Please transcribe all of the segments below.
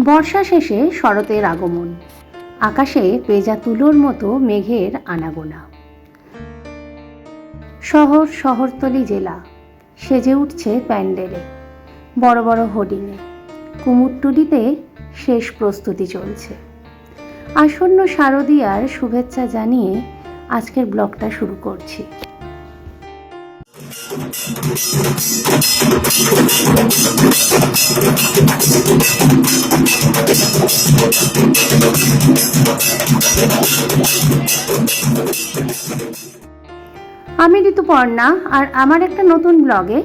বর্ষা শেষে শরতের আগমন। আকাশে পেজা তুলোর মতো মেঘের আনাগোনা। শহর শহরতলি জেলা, সেজে উঠছে প্যান্ডেলে, বড় বড় হোর্ডিংয়ে কুমুরটুলিতে শেষ প্রস্তুতি চলছে। আসন্ন শারদীয়ার শুভেচ্ছা জানিয়ে আজকের ব্লগটা শুরু করছি। আমি ঋতুপর্ণা, আর আমার একটা নতুন ব্লগে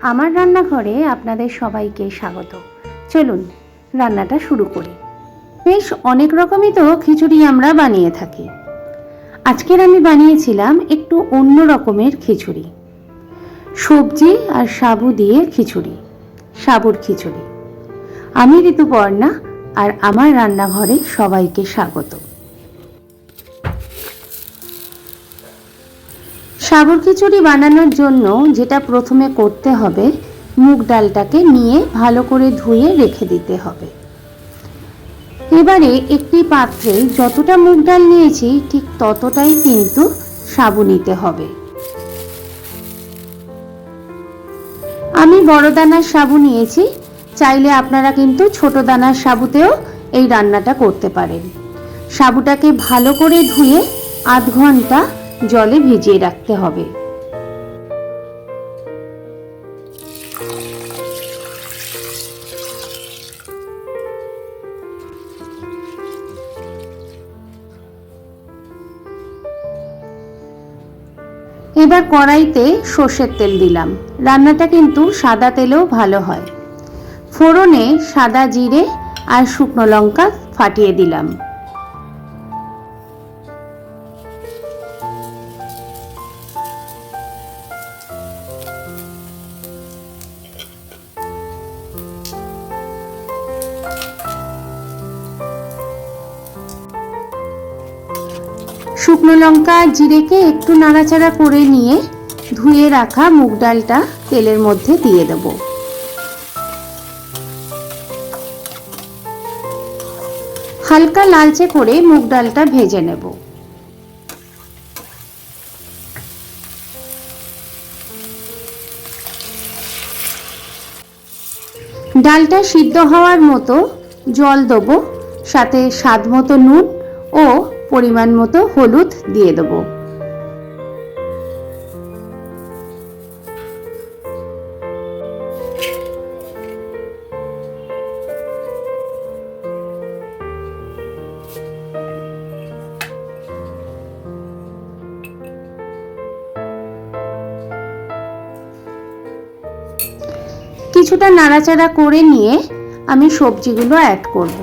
আমার রান্নাঘরে আপনাদের সবাইকে স্বাগত। চলুন, রান্নাটা শুরু করি। বেশ অনেক রকমই তো খিচুড়ি আমরা বানিয়ে থাকি। আজকের আমি বানিয়েছিলাম একটু অন্য রকমের খিচুড়ি। সবজি আর সাবু দিয়ে খিচুড়ি, সাবুর খিচুড়ি। আমি ঋতুপর্ণা আর আমার রান্নাঘরে সবাইকে স্বাগত। সাবুর খিচুড়ি বানানোর জন্য যেটা প্রথমে করতে হবে, মুগ ডালটাকে নিয়ে ভালো করে ধুয়ে রেখে দিতে হবে। এবারে একটি পাত্রে যতটা মুগ ডাল নিয়েছি, ঠিক ততটাই কিন্তু সাবু নিতে হবে। আমি বড় দানার সাবু নিয়েছি। চাইলে আপনারা কিন্তু ছোট দানার সাবুতেও এই রান্নাটা করতে পারেন। সাবুটাকে ভালো করে ধুয়ে আধ ঘণ্টা জলে ভিজিয়ে রাখতে হবে। এবার কড়াইতে সর্ষের তেল দিলাম। রান্নাটা কিন্তু সাদা তেলেও ভালো হয়। ফোড়নে সাদা জিরে আর শুকনো লঙ্কা ফাটিয়ে দিলাম। শুকনো লঙ্কা জিরেকে একটু নাড়াচাড়া করে নিয়ে ধুয়ে রাখা মুগ ডালটা তেলের মধ্যে দিয়ে দেব। হালকা লালচে করে মুগ ডালটা ভেজে নেব। ডালটা সিদ্ধ হওয়ার মতো জল দেবো, সাথে স্বাদ মতো নুন ও পরিমাণ মতো হলুদ দিয়ে দেব কিছুটা নাড়াচাড়া করে নিয়ে আমি সবজিগুলো অ্যাড করব।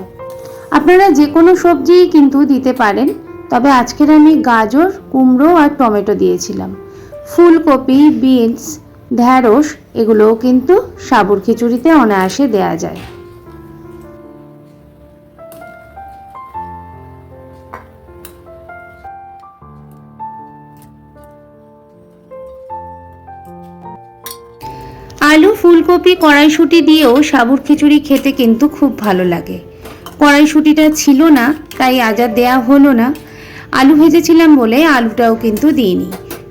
আপনারা যে কোনো সবজি কিন্তু দিতে পারেন, তবে আজকের আমি গাজর, কুমড়ো আর টমেটো দিয়েছিলাম। ফুলকপি, বিনস, ঢ্যাঁড়স, এগুলোও কিন্তু সাবুর খিচুড়িতে অনায়াসে দেয়া যায়। আলু, ফুলকপি, কড়াইশুঁটি দিয়েও সাবুর খিচুড়ি খেতে কিন্তু খুব ভালো লাগে। কড়াইশুঁটিটা ছিল না, তাই আজ আর দেয়া হলো না। আলু ভেজেছিলাম বলে আলুটাও কিন্তু দিইনি।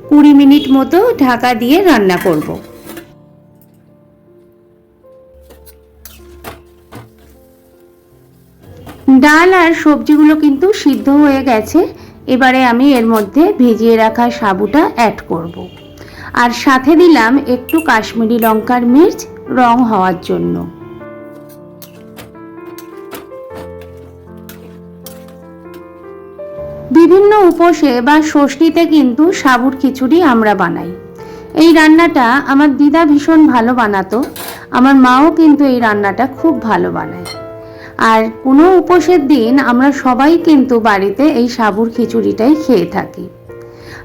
কুড়ি মিনিট মতো ঢাকা দিয়ে রান্না করব। ডাল আর সবজিগুলো কিন্তু সিদ্ধ হয়ে গেছে। এবারে আমি এর মধ্যে ভিজিয়ে রাখা সাবুটা অ্যাড করব। আর সাথে দিলাম একটু কাশ্মীরি লঙ্কার মির্চ, রং হওয়ার জন্য। বিভিন্ন উপসে বা ষষ্ঠীতে কিন্তু সাবুর খিচুড়ি আমরা বানাই। এই রান্নাটা আমার দিদা ভীষণ ভালো বানাতো, আমার মাও কিন্তু এই রান্নাটা খুব ভালো বানায়। আর কোনো উপোসের দিন আমরা সবাই কিন্তু বাড়িতে এই সাবুর খিচুড়িটাই খেয়ে থাকি।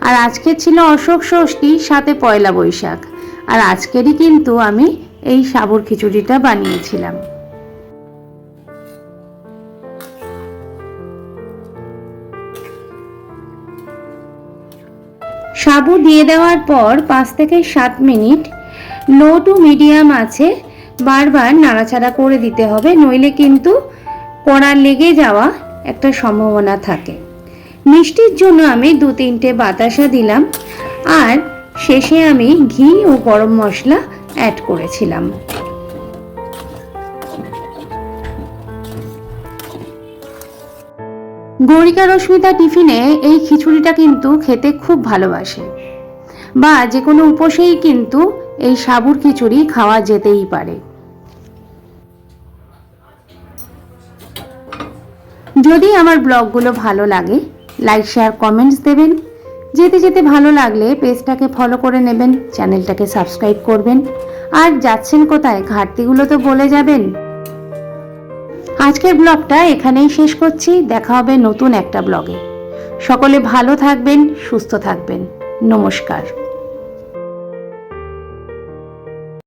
আর আজকে ছিল অশোক ষষ্ঠী, সাথে পয়লা বৈশাখ। আর আজকেরই কিন্তু আমি এই সাবুর খিচুড়িটা বানিয়েছিলাম। সাবু দিয়ে দেওয়ার পর পাঁচ থেকে সাত মিনিট লো টু মিডিয়াম আছে, বারবার নাড়াচাড়া করে দিতে হবে, নইলে কিন্তু কড়া লেগে যাওয়া একটা সম্ভাবনা থাকে। মিষ্টির জন্য আমি দু তিনটে বাতাসা দিলাম, আর শেষে আমি ঘি ও গরম মশলা অ্যাড করেছিলাম। গৌরিকা রশ্মিতা টিফিনে এই খিচুড়িটা কিন্তু খেতে খুব ভালোবাসে। বা যে কোনো উপসেই কিন্তু এই সাবুর খিচুড়ি খাওয়া যেতেই পারে। যদি আমার ব্লগগুলো ভালো লাগে লাইক শেয়ার কমেন্টস দেবেন। যেতে যেতে ভালো লাগলে পেজটাকে ফলো করে নেবেন চ্যানেলটাকে সাবস্ক্রাইব করবেন। আর যাচ্ছেন কোথায়, ঘাটতিগুলো তো বলে যাবেন। আজকের ব্লগটা এখানেই শেষ করছি। দেখা হবে নতুন একটা ব্লগে। সকলে ভালো থাকবেন, সুস্থ থাকবেন। নমস্কার।